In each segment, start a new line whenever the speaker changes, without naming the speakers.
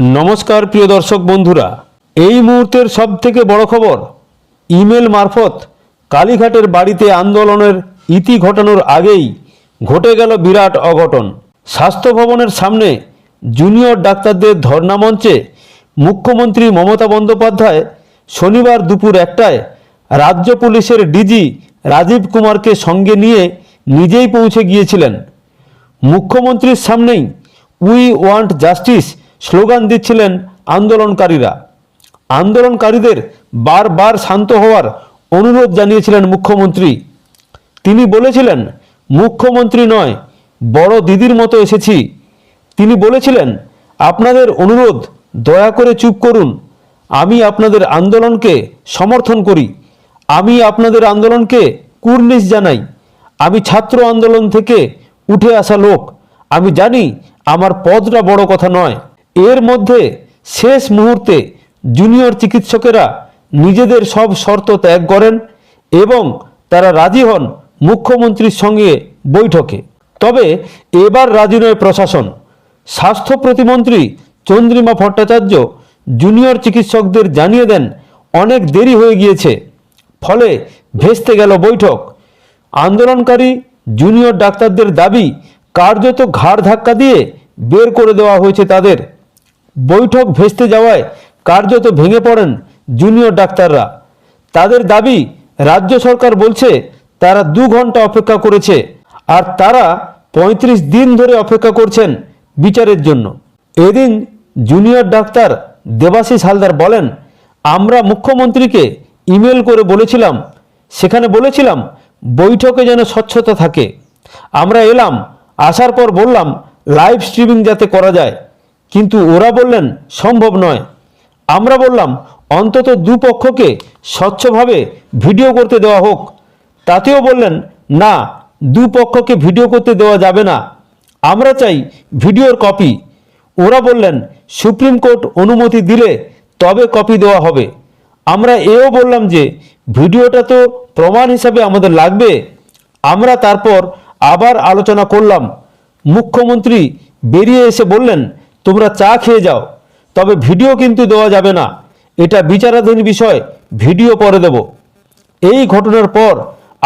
নমস্কার, প্রিয় দর্শক বন্ধুরা। এই মুহূর্তের সব থেকে বড় খবর, ইমেল মারফত কালীঘাটের বাড়িতে আন্দোলনের ইতি ঘটানোর আগেই ঘটে গেল বিরাট অঘটন। স্বাস্থ্য ভবনের সামনে জুনিয়র ডাক্তারদের ধর্ণা মঞ্চে মুখ্যমন্ত্রী মমতা বন্দ্যোপাধ্যায় শনিবার দুপুর একটায় রাজ্য পুলিশের ডিজি রাজীব কুমারকে সঙ্গে নিয়ে নিজেই পৌঁছে গিয়েছিলেন। মুখ্যমন্ত্রীর সামনেই উই ওয়ান্ট জাস্টিস স্লোগান দিচ্ছিলেন আন্দোলনকারীরা। আন্দোলনকারীদের বারবার শান্ত হওয়ার অনুরোধ জানিয়েছিলেন মুখ্যমন্ত্রী। তিনি বলেছিলেন, মুখ্যমন্ত্রী নয়, বড় দিদির মতো এসেছি। তিনি বলেছিলেন, আপনাদের অনুরোধ, দয়া করে চুপ করুন। আমি আপনাদের আন্দোলনকে সমর্থন করি। আমি আপনাদের আন্দোলনকে কুর্নিশ জানাই। আমি ছাত্র আন্দোলন থেকে উঠে আসা লোক। আমি জানি আমার পদটা বড় কথা নয়। এর মধ্যে শেষ মুহূর্তে জুনিয়র চিকিৎসকেরা নিজেদের সব শর্ত ত্যাগ করেন এবং তারা রাজি হন মুখ্যমন্ত্রীর সঙ্গে বৈঠকে। তবে এবার রাজি নয় প্রশাসন। স্বাস্থ্য প্রতিমন্ত্রী চন্দ্রিমা ভট্টাচার্য জুনিয়র চিকিৎসকদের জানিয়ে দেন, অনেক দেরি হয়ে গিয়েছে। ফলে ভেস্তে গেল বৈঠক। আন্দোলনকারী জুনিয়র ডাক্তারদের দাবি, কার্যত ঘাড় ধাক্কা দিয়ে বের করে দেওয়া হয়েছে তাদের। বৈঠক ভেস্তে যাওয়ায় কার্যত ভেঙে পড়েন জুনিয়র ডাক্তাররা। তাদের দাবি, রাজ্য সরকার বলছে তারা দু ঘণ্টা অপেক্ষা করেছে আর তারা পঁয়ত্রিশ দিন ধরে অপেক্ষা করছেন বিচারের জন্য। এদিন জুনিয়র ডাক্তার দেবাশিস হালদার বলেন, আমরা মুখ্যমন্ত্রীকে ইমেল করে বলেছিলাম, সেখানে বলেছিলাম বৈঠকে যেন স্বচ্ছতা থাকে। আমরা এলাম, আসার পর বললাম, লাইভ স্ট্রিমিং যাতে করা যায়। কিন্তু ওরা বললেন, সম্ভব নয়। আমরা বললাম, অন্তত দুপক্ষকে স্বচ্ছভাবে ভিডিও করতে দেওয়া হোক। তাতেও বললেন, না দুপক্ষকে ভিডিও করতে দেওয়া যাবে না। আমরা চাই ভিডিওর কপি। ওরা বললেন, সুপ্রিম কোর্ট অনুমতি দিলে তবে কপি দেওয়া হবে। আমরা এও বললাম যে, ভিডিওটা তো প্রমাণ হিসাবে আমাদের লাগবে। আমরা তারপর আবার আলোচনা করলাম। মুখ্যমন্ত্রী বেরিয়ে এসে বললেন তোমরা চা খেয়ে যাও, তবে ভিডিও কিন্তু দেওয়া যাবে না। এটা বিচারাধীন বিষয়, ভিডিও পরে দেব। এই ঘটনার পর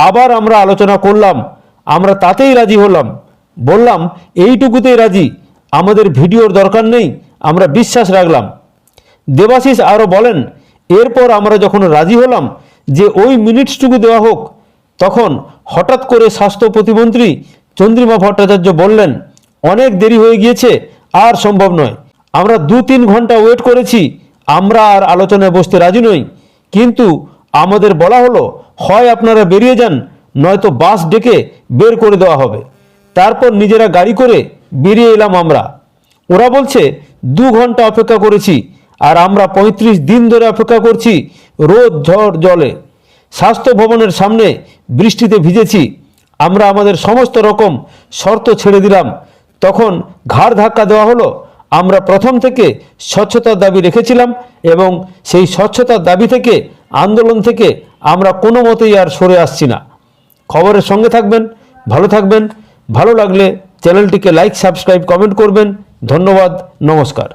আবার আমরা আলোচনা করলাম, আমরা তাতেই রাজি হলাম। বললাম, এইটুকুতেই রাজি, আমাদের ভিডিওর দরকার নেই, আমরা বিশ্বাস রাখলাম। দেবাশিস আরও বলেন, এরপর আমরা যখন রাজি হলাম যে ওই মিনিটসটুকু দেওয়া হোক, তখন হঠাৎ করে স্বাস্থ্য প্রতিমন্ত্রী চন্দ্রিমা ভট্টাচার্য বললেন, অনেক দেরি হয়ে গিয়েছে আর সম্ভব নয়। আমরা দু তিন ঘণ্টা ওয়েট করেছি, আমরা আর আলোচনায় বসতে রাজি নই। কিন্তু আমাদের বলা হলো, হয় আপনারা বেরিয়ে যান, নয়তো বাস ডেকে বের করে দেওয়া হবে। তারপর নিজেরা গাড়ি করে বেরিয়ে এলাম আমরা। ওরা বলছে, দু ঘণ্টা অপেক্ষা করেছি, আর আমরা ৩৫ দিন ধরে অপেক্ষা করছি রোদ, ঝড়, জলে। স্বাস্থ্য ভবনের সামনে বৃষ্টিতে ভিজেছি। আমরা আমাদের সমস্ত রকম শর্ত ছেড়ে দিলাম। তখন ঘাড় ধাক্কা দেওয়া হলো। আমরা প্রথম থেকে স্বচ্ছতার দাবি রেখেছিলাম এবং সেই স্বচ্ছতার দাবি থেকে, আন্দোলন থেকে আমরা কোনো মতেই আর সরে আসছি না। খবরের সঙ্গে থাকবেন, ভালো থাকবেন, ভালো লাগলে চ্যানেলটিকে লাইক, সাবস্ক্রাইব, কমেন্ট করবেন। ধন্যবাদ, নমস্কার।